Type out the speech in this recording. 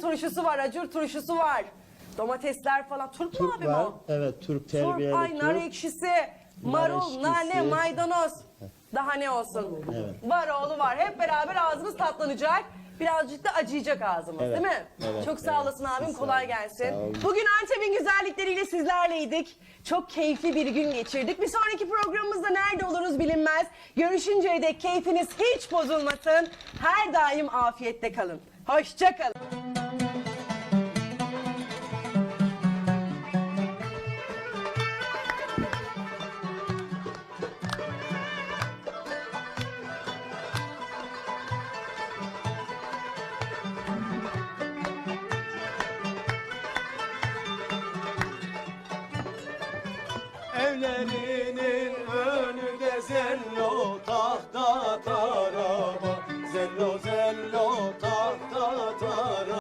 turşusu var, acur turşusu var. Domatesler falan. Turp mu Turp abi var. o? Evet turp Turp, terbiyeli ay nar turp. ekşisi, marul, nane, maydanoz. Daha ne olsun? Var oğlu var. Hep beraber ağzımız tatlanacak. Birazcık da acıyacak ağzımız Evet, değil mi? evet, Çok sağ evet. olasın abim. Sağ Kolay olun. gelsin. Sağ olun. Bugün Antep'in güzellikleriyle sizlerleydik. Çok keyifli bir gün geçirdik. Bir sonraki programımızda nerede oluruz bilinmez. Görüşünceye dek keyfiniz hiç bozulmasın. Her daim afiyette kalın. Hoşça kalın. Evlerinin önü de zennet